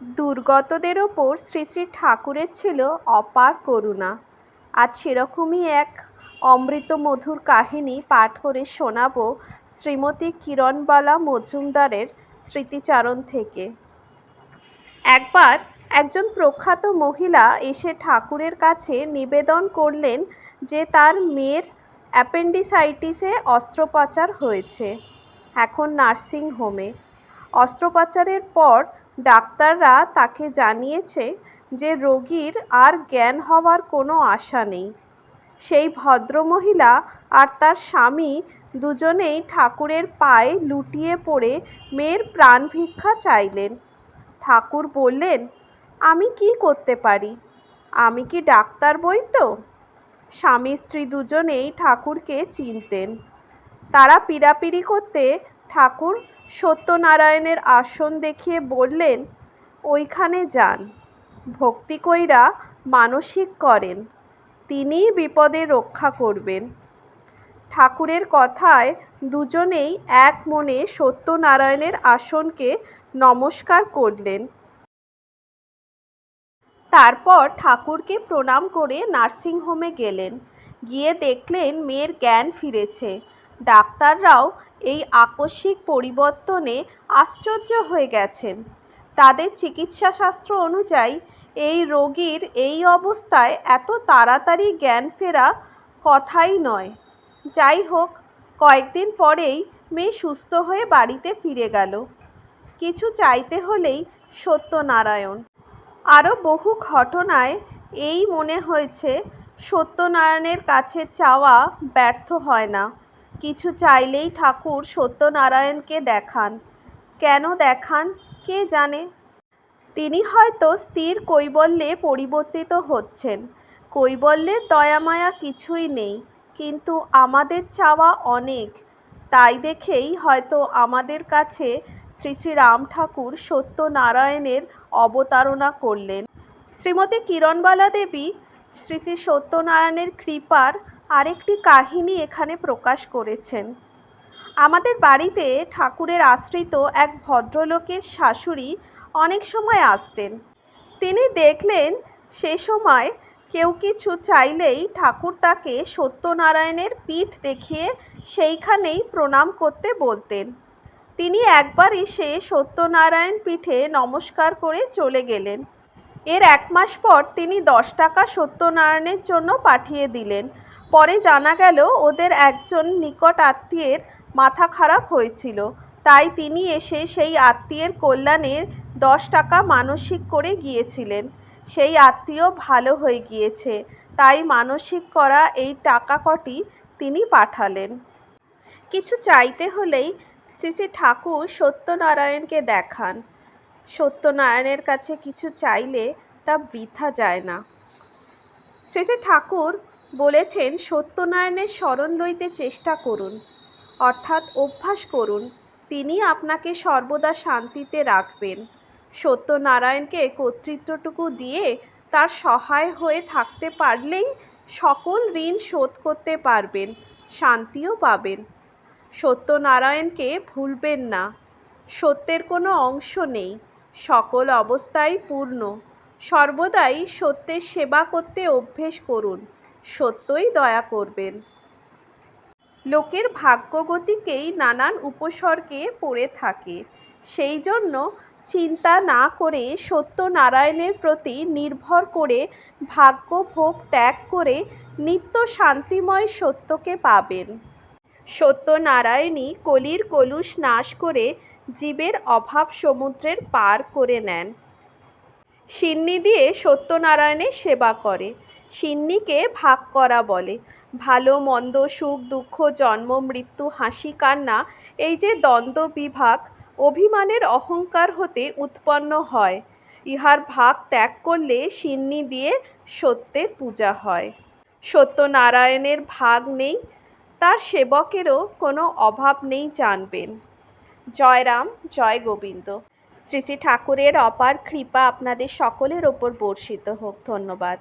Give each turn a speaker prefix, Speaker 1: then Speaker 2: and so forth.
Speaker 1: দুর্গতদের ওপর শ্রী শ্রী ঠাকুরের ছিল অপার করুণা। আজ সেরকমই এক অমৃত মধুর কাহিনী পাঠ করে শোনাব শ্রীমতী কিরণবালা মজুমদারের স্মৃতিচারণ থেকে। একবার একজন প্রখ্যাত মহিলা এসে ঠাকুরের কাছে নিবেদন করলেন যে তার মেয়ের অ্যাপেন্ডিসাইটিসে অস্ত্রোপচার হয়েছে। এখন নার্সিং হোমে। অস্ত্রোপচারের পর ডাক্তাররা তাকে জানিয়েছে যে রোগীর আর জ্ঞান হওয়ার কোনো আশা নেই। সেই ভদ্রমহিলা আর তার স্বামী দুজনেই ঠাকুরের পায়ে লুটিয়ে পড়ে মেয়ের প্রাণ ভিক্ষা চাইলেন। ঠাকুর বললেন, আমি কি করতে পারি? আমি কি ডাক্তার বই তো? স্বামী স্ত্রী দুজনেই ঠাকুরকে চিনতেন। তারা পীড়াপিড়ি করতে ঠাকুর সত্যনারায়ণের আসন দেখিয়ে বললেন, ওইখানে যান। ভক্তি কইরা মানসিক করেন। তিনিই বিপদে রক্ষা করবেন। ঠাকুরের কথায় দুজনেই এক মনে সত্যনারায়ণের আসনকে নমস্কার করলেন। তারপর ঠাকুরকে প্রণাম করে নার্সিংহোমে গেলেন। গিয়ে দেখলেন মেয়ের জ্ঞান ফিরেছে। ডাক্তাররাও এই আকস্মিক পরিবর্তনে আশ্চর্য হয়ে গেছেন। তাদের চিকিৎসাশাস্ত্র অনুযায়ী, এই রোগীর এই অবস্থায় এত তাড়াতাড়ি জ্ঞান ফেরা কথাই নয়। যাই হোক কয়েকদিন পরেই মেয়ে সুস্থ হয়ে বাড়িতে ফিরে গেল। কিছু চাইতে হলেই সত্যনারায়ণ। আরও বহু ঘটনায় এই মনে হয়েছে, সত্যনারায়ণের কাছে চাওয়া ব্যর্থ হয় না। কিছু চাইলেই ঠাকুর সত্যনারায়ণকে দেখান। কেন দেখান? কে জানে? তিনি হয়তো স্থির কৈবল্যে পরিবর্তিত হচ্ছেন। কৈবল্যের দয়ামায়া কিছুই নেই, কিন্তু আমাদের চাওয়া অনেক। তাই দেখেই হয়তো আমাদের কাছে শ্রী শ্রী রাম ঠাকুর সত্যনারায়ণের অবতারণা করলেন। শ্রীমতী কিরণবালা দেবী শ্রী শ্রী সত্যনারায়ণের কৃপার আরেকটি কাহিনী এখানে প্রকাশ করেছেন। আমাদের বাড়িতে ঠাকুরের আশ্রিত এক ভদ্রলোকের শাশুড়ি অনেক সময় আসতেন। তিনি দেখলেন সে সময় কেউ কিছু চাইলেই ঠাকুর তাকে সত্যনারায়ণের পিঠ দেখিয়ে সেইখানেই প্রণাম করতে বলতেন। তিনি একবার এসে সত্যনারায়ণ পীঠে নমস্কার করে চলে গেলেন। এর এক মাস পর তিনি দশ টাকা সত্যনারায়ণের জন্য পাঠিয়ে দিলেন। পরে জানা গেল, ওদের একজন নিকট আত্মীয়ের মাথা খারাপ হয়েছিল। তাই তিনি এসে সেই আত্মীয়ের কল্যাণে দশ টাকা মানসিক করে গিয়েছিলেন। সেই আত্মীয় ভালো হয়ে গিয়েছে, তাই মানসিক করা এই টাকা কটি তিনি পাঠালেন। কিছু চাইতে হলেই শ্রী শ্রী ঠাকুর সত্যনারায়ণকে দেখান। সত্যনারায়ণের কাছে কিছু চাইলে তা বৃথা যায় না। শ্রী শ্রী ঠাকুর বলেছেন, সত্যনারায়ণের স্মরণ লইতে চেষ্টা করুন। অর্থাৎ অভ্যাস করুন। তিনি আপনাকে সর্বদা শান্তিতে রাখবেন। সত্যনারায়ণকে কর্তৃত্বটুকু দিয়ে তার সহায় হয়ে থাকতে পারলেই সকল ঋণ শোধ করতে পারবেন, শান্তিও পাবেন। সত্যনারায়ণকে ভুলবেন না। সত্যের কোনো অংশ নেই। সকল অবস্থাই পূর্ণ। সর্বদাই সত্যের সেবা করতে অভ্যেস করুন। সত্যই দয়া করবেন। লোকের ভাগ্যগতিকেই নানান উপসর্গে পড়ে থাকে। সেই জন্য চিন্তা না করে সত্যনারায়ণের প্রতি নির্ভর করে ভাগ্য ভোগ ত্যাগ করে নিত্য শান্তিময় সত্যকে পাবেন। সত্যনারায়ণই কলির কলুষ নাশ করে জীবের অভাব সমুদ্রের পার করে নেন। সিন্নি দিয়ে সত্যনারায়ণের সেবা করে। সিন্নিকে ভাগ করা বলে। ভালো, মন্দ, সুখ, দুঃখ, জন্ম, মৃত্যু, হাসি, কান্না, এই যে দ্বন্দ্ব বিভাগ, অভিমানের অহংকার হতে উৎপন্ন হয়। ইহার ভাগ ত্যাগ করলে সিন্নি দিয়ে সত্যের পূজা হয়। সত্যনারায়ণের ভাগ নেই, তার সেবকেরও কোনো অভাব নেই জানবেন। জয় রাম জয় গোবিন্দ। শ্রী শ্রী ঠাকুরের অপার কৃপা আপনাদের সকলের ওপর বর্ষিত হোক। ধন্যবাদ।